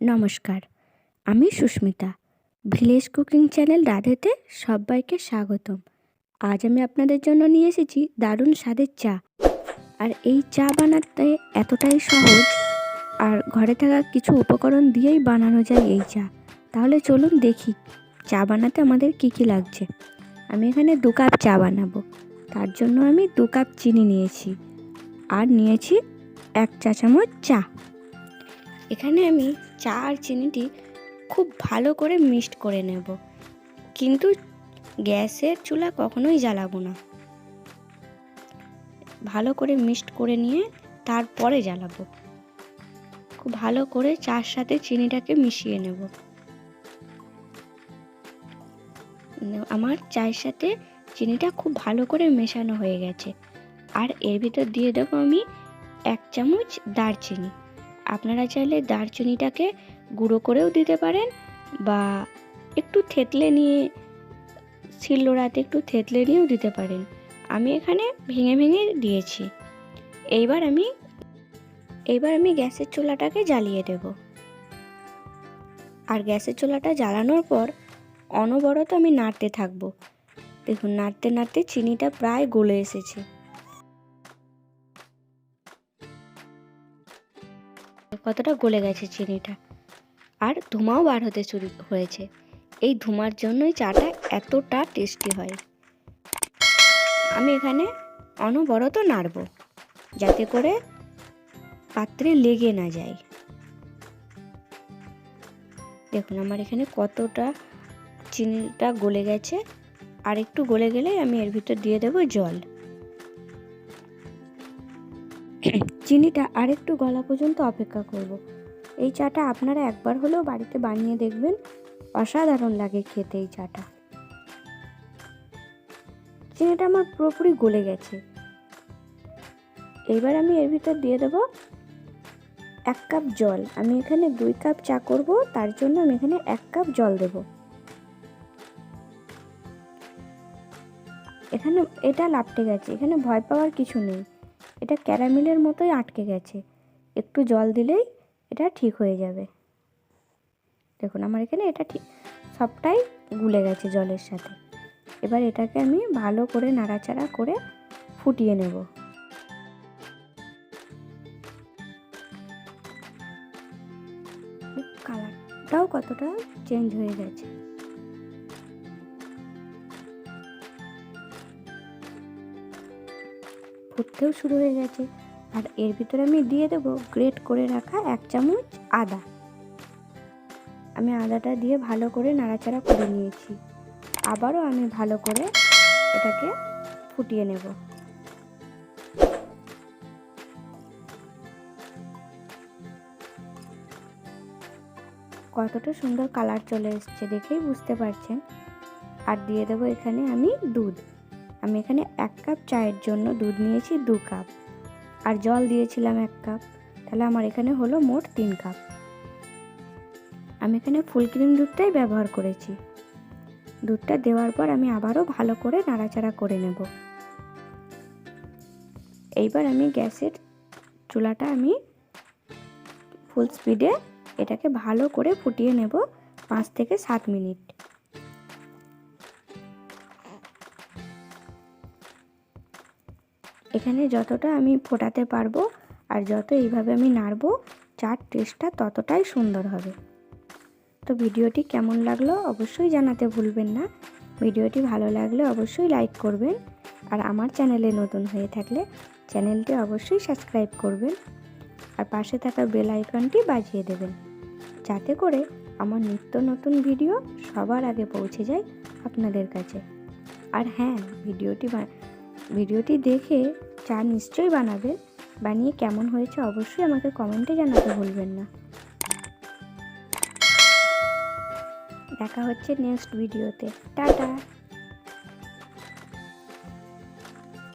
নমস্কার, আমি Susmita. Village cooking channel রাধেতে সবাইকে স্বাগতম। আজ আমি আপনাদের জন্য নিয়ে এসেছি দারুণ স্বাদের চা। আর এই চা বানাতে এতটাই সহজ, আর ঘরে থাকা কিছু উপকরণ দিয়েই বানানো যায় এই চা। তাহলে চলুন দেখি, চা বানাতে আমাদের কি কি লাগছে? আমি এখানে দু কাপ চা বানাবো। তার জন্য আমি দু কাপ চিনি নিয়েছি, আর নিয়েছি এক চা চামচ চা। এখানে আমি চা আর চিনিটি খুব ভালো করে মিক্সড করে নেব। কিন্তু গ্যাসের চুলা কখনোই জ্বালাবো না। ভালো করে মিক্সড করে নিয়ে তারপরে জ্বালাবো। খুব ভালো করে চার সাথে চিনিটাকে মিশিয়ে নেব। আমার চায়ের সাথে চিনিটা খুব ভালো করে মেশানো হয়ে গেছে। আর এর ভিতর দিয়ে দেবো আমি এক চামচ দারচিনি। আপনারা চাইলে দারচিনিটাকে গুঁড়ো করেও দিতে পারেন বা একটু থেতলে নিয়ে, শিলনোড়াতে একটু থেতলে নিয়েও দিতে পারেন। আমি এখানে ভেঙে ভেঙে দিয়েছি। এইবার আমি এইবার আমি গ্যাসের চুলাটাকে জ্বালিয়ে দেব। আর গ্যাসের চুলাটা জ্বালানোর পর অনবরত আমি নাড়তে থাকব। দেখুন, নাড়তে নাড়তে চিনিটা প্রায় গলে এসেছে। কতটা গলে গেছে চিনিটা। আর ধোঁয়াও বার হতে শুরু হয়েছে। এই ধোঁয়ার জন্যই চাটা এতটা টেস্টি হয়। আমি এখানে অনবরত নাড়ব, যাতে করে পাত্রে লেগে না যায়। দেখুন আমার এখানে কতটা চিনিটা গলে গেছে। আর একটু গলে গেলে আমি এর ভিতর দিয়ে দেবো জল। চিনিটা আরেকটু গলা পর্যন্ত অপেক্ষা করব। এই চাটা আপনারা একবার হলেও বাড়িতে বানিয়ে দেখবেন। অসাধারণ লাগে খেতে এই চাটা। চিনিটা আমার পুরোপুরি গলে গেছে। এবার আমি এর ভিতর দিয়ে দেব এক কাপ জল। আমি এখানে দুই কাপ চা করব, তার জন্য আমি এখানে এক কাপ জল দেব। এখানে এটা লাপটে গেছে, এখানে ভয় পাওয়ার কিছু নেই। এটা ক্যারামেলের মতোই আটকে গেছে। একটু জল দিলেই এটা ঠিক হয়ে যাবে। দেখুন, আমার এখানে এটা ঠিক সবটাই গুলে গেছে জলের সাথে। এবার এটাকে আমি ভালো করে নাড়াচাড়া করে ফুটিয়ে নেব। কালারটাও কতটা চেঞ্জ হয়ে গেছে। ফুটতেও শুরু হয়ে গেছে। আর এর ভিতরে আমি দিয়ে দেবো গ্রেট করে রাখা এক চামচ আদা। আমি আদাটা দিয়ে ভালো করে নাড়াচাড়া করে নিয়েছি। আবারও আমি ভালো করে এটাকে ফুটিয়ে নেব। কতটা সুন্দর কালার চলে এসছে দেখেই বুঝতে পারছেন। আর দিয়ে দেবো এখানে আমি দুধ। আমি এখানে এক কাপ চায়ের জন্য দুধ নিয়েছি দু কাপ। আর জল দিয়েছিলাম এক কাপ। তাহলে আমার এখানে হলো মোট তিন কাপ। আমি এখানে ফুল ক্রিম দুধটাই ব্যবহার করেছি। দুধটা দেওয়ার পর আমি আবারও ভালো করে নাড়াচাড়া করে নেব। এইবার আমি গ্যাসের চুলাটা আমি ফুল স্পিডে এটাকে ভালো করে ফুটিয়ে নেব পাঁচ থেকে সাত মিনিট। এখানে যতটা আমি ফোটাতে পারব আর যত এইভাবে আমি নাড়বো চার টেস্টটা ততটাই সুন্দর হবে। তো ভিডিওটি কেমন লাগল অবশ্যই জানাতে ভুলবেন না। ভিডিওটি ভালো লাগলে অবশ্যই লাইক করবেন আর আমার চ্যানেলে নতুন হয়ে থাকলে চ্যানেলটি অবশ্যই সাবস্ক্রাইব করবেন আর পাশে থাকা বেল আইকনটি বাজিয়ে দেবেন যাতে করে আমার নিত্য নতুন ভিডিও সবার আগে পৌঁছে যায় আপনাদের কাছে। আর হ্যাঁ ভিডিওটি ভিডিওটি দেখে চা নিশ্চয়ই বানাবে। বানিয়ে কেমন হয়েছে অবশ্যই আমাকে কমেন্টে জানাতে ভুলবেন না। দেখা হচ্ছে নেক্সট ভিডিওতে। টাটা!